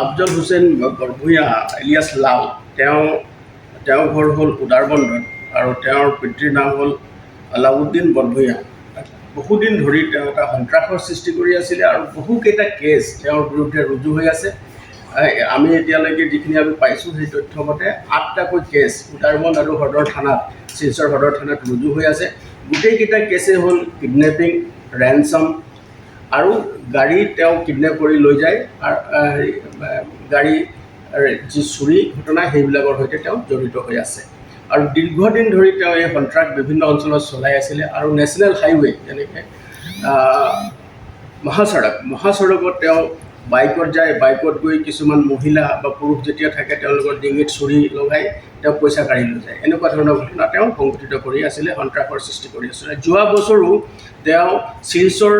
আফজল হুছেইন বৰভূঞা ইলিয়াছ লাল তেওঁ, তেওঁৰ ঘৰ হ'ল উদাৰবন্দত আৰু তেওঁৰ পিতৃৰ নাম হ'ল আলাউদ্দিন বৰভূঞা বহুদিন ধৰি তেওঁ এটা সন্ত্ৰাসৰ সৃষ্টি কৰি আছিলে আৰু বহুকেইটা কেছ তেওঁৰ বিৰুদ্ধে ৰুজু হৈ আছে। আমি এতিয়ালৈকে যিখিনি আমি পাইছোঁ সেই তথ্য মতে আঠটাকৈ কেছ উদাৰবন্দ আৰু সদৰ থানাত, শিলচৰ সদৰ থানাত ৰুজু হৈ আছে। গোটেইকেইটা কেছেই হ'ল কিডনেপিং ৰেনচাম আৰু গাড়ী তেওঁ কিডনেপ কৰি লৈ যায় গাড়ী যি চুৰি ঘটনা সেইবিলাকৰ সৈতে তেওঁ জড়িত হৈ আছে। আৰু দীৰ্ঘদিন ধৰি তেওঁ এই সন্ত্ৰাস বিভিন্ন অঞ্চলত চলাই আছিলে আৰু নেশ্যনেল হাইৱে যেনেকৈ মহাসড়ক, মহাসড়কত তেওঁ বাইকত যায়, বাইকত গৈ কিছুমান মহিলা বা পুৰুষ যেতিয়া থাকে তেওঁলোকৰ ডিঙিত চুৰি লগাই তেওঁ পইচা কাঢ়ি লৈ যায়। এনেকুৱা ধৰণৰ ঘটনা তেওঁ সংঘটিত কৰি আছিলে, সন্ত্ৰাসৰ সৃষ্টি কৰি আছিলে। যোৱা বছৰো তেওঁ শিলচৰ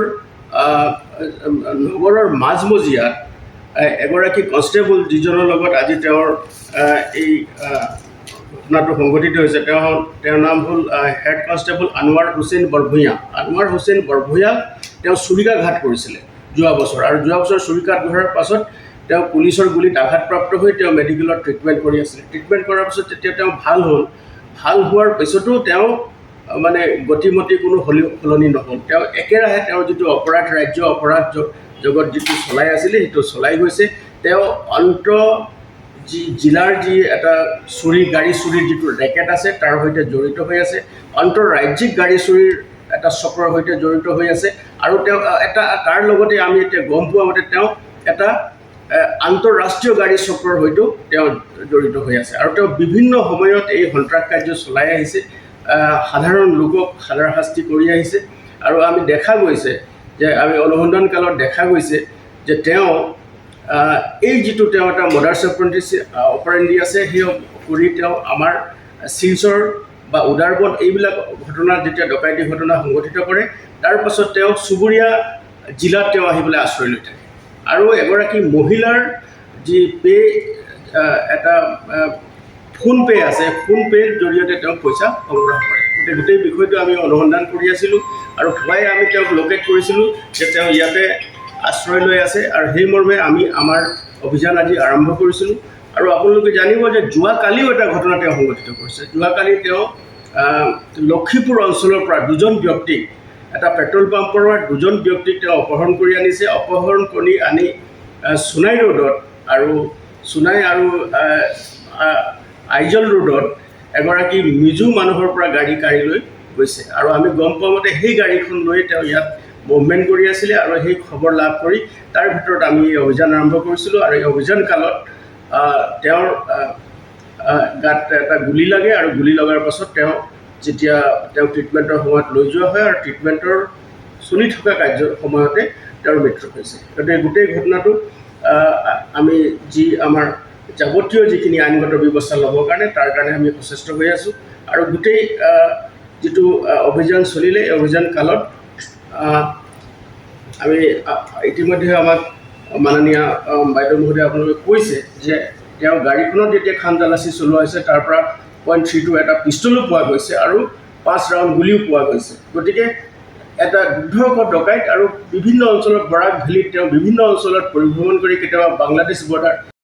নগৰৰ মাজমজিয়াত এগৰাকী কনষ্টেবল যিজনৰ লগত আজি তেওঁৰ এই ঘটনাটো সংঘটিত হৈছে তেওঁ তেওঁৰ নাম হ'ল হেড কনষ্টেবল আনোৱাৰ হুছেইন বৰভূঞা। আনোৱাৰ হুছেইন বৰভূঞাক তেওঁ চুৰিকাঘাত কৰিছিলে যোৱা বছৰ আৰু যোৱা বছৰ চুৰিকাঘাত কৰাৰ পাছত তেওঁ পুলিচৰ গুলীত আঘাতপ্ৰাপ্ত হৈ তেওঁ মেডিকেলত ট্ৰিটমেণ্ট কৰি আছিলে। ট্ৰিটমেণ্ট কৰাৰ পাছত যেতিয়া তেওঁ ভালো হ'ল, ভালো হোৱাৰ পিছতো তেওঁ মানে গতিমতি কোনো সলি সলনি নহ'ল। তেওঁ একেৰাহে তেওঁৰ যিটো অপৰাধ ৰাজ্য অপৰাধ জগত যিটো চলাই আছিলে সেইটো চলাই গৈছে। তেওঁ অন্ত যি জিলাৰ যি এটা চুৰি গাড়ী চুৰিৰ যিটো ৰেকেট আছে তাৰ সৈতে জড়িত হৈ আছে। আন্তঃৰাজ্যিক গাড়ী চুৰিৰ এটা চক্ৰৰ সৈতে জড়িত হৈ আছে। আৰু তেওঁ এটা তাৰ লগতে আমি এতিয়া গম পোৱা মতে তেওঁ এটা আন্তঃৰাষ্ট্ৰীয় গাড়ী চক্ৰৰ সৈতেও তেওঁ জড়িত হৈ আছে। আৰু তেওঁ বিভিন্ন সময়ত এই সন্ত্ৰাস কাৰ্য চলাই আহিছে। আহ, সাধাৰণ লোকক হাৰাশাস্তি কৰি আহিছে। আৰু আমি দেখা গৈছে যে, আমি অনুসন্ধান কালত দেখা গৈছে যে তেওঁ এই যিটো তেওঁ এটা মডাৰ্ছ এপ্ৰেণ্টিছ অপাৰেণ্ডি আছে, সেই কৰি তেওঁ আমাৰ শিলচৰ বা উদাৰবন এইবিলাক ঘটনাত যেতিয়া ডকাইতি ঘটনা সংঘটিত কৰে, তাৰ পাছত তেওঁ চুবুৰীয়া জিলাত তেওঁ আহি পেলাই আশ্ৰয় লৈ থাকে। আৰু এগৰাকী মহিলাৰ যি পে এটা আহ, ফোন পে' আছে। ফোন পে'ৰ জৰিয়তে তেওঁ পইচা সংগ্ৰহ কৰে। গতিকে গোটেই বিষয়টো আমি অনুসন্ধান কৰি আছিলোঁ আৰু পুৱাই আমি তেওঁক লোকেট কৰিছিলোঁ যে তেওঁ ইয়াতে আশ্ৰয় লৈ আছে আৰু সেই মৰ্মে আমি আমাৰ অভিযান আজি আৰম্ভ কৰিছিলোঁ। আৰু আপোনালোকে জানিব যে যোৱাকালিও এটা ঘটনা তেওঁ সংঘটিত কৰিছে। যোৱাকালি তেওঁ লক্ষীপুৰ অঞ্চলৰ পৰা দুজন ব্যক্তিক এটা পেট্ৰল পাম্পৰ পৰা দুজন ব্যক্তিক তেওঁ অপহৰণ কৰি আনিছে। অপহৰণ কৰি আনি সোণাই ৰোডত আৰু সোণাই আৰু আইজল ৰোডত এগৰাকী মিজু মানুহৰ পৰা গাড়ী কাঢ়ি লৈ গৈছে। আৰু আমি গম পোৱা মতে সেই গাড়ীখন লৈ তেওঁ ইয়াত মুভমেণ্ট কৰি আছিলে আৰু সেই খবৰ লাভ কৰি তাৰ ভিতৰত আমি এই অভিযান আৰম্ভ কৰিছিলোঁ আৰু এই অভিযান কালত তেওঁৰ গাত এটা গুলি লাগে আৰু গুলি লগাৰ পাছত তেওঁ যেতিয়া তেওঁক ট্ৰিটমেণ্টৰ সময়ত লৈ যোৱা হয় আৰু ট্ৰিটমেণ্টৰ চলি থকা কাৰ্য সময়তে তেওঁৰ মৃত্যু হৈছে। গতিকে গোটেই ঘটনাটো আমি যি আমাৰ যাৱতীয় যিখিনি আইনগত ব্যৱস্থা ল'বৰ কাৰণে, তাৰ কাৰণে আমি সচেষ্ট হৈ আছোঁ। আৰু গোটেই যিটো অভিযান চলিলে, এই অভিযান কালত আমি ইতিমধ্যে আমাক মাননীয় বাইদেউ মহোদয়ে আপোনালোকে কৈছে যে তেওঁ গাড়ীখনত যেতিয়া খান তালাচী চলোৱা হৈছে, তাৰ পৰা পইণ্ট থ্ৰী টু এটা পিষ্টলো পোৱা গৈছে আৰু পাঁচ ৰাউণ্ড গুলিও পোৱা গৈছে। গতিকে এটা দুৰ্ধৰ্ষ ডকাইত আৰু বিভিন্ন অঞ্চলত বৰাক ভেলীত তেওঁ বিভিন্ন অঞ্চলত পৰিভ্ৰমণ কৰি কেতিয়াবা বাংলাদেশ বৰ্ডাৰ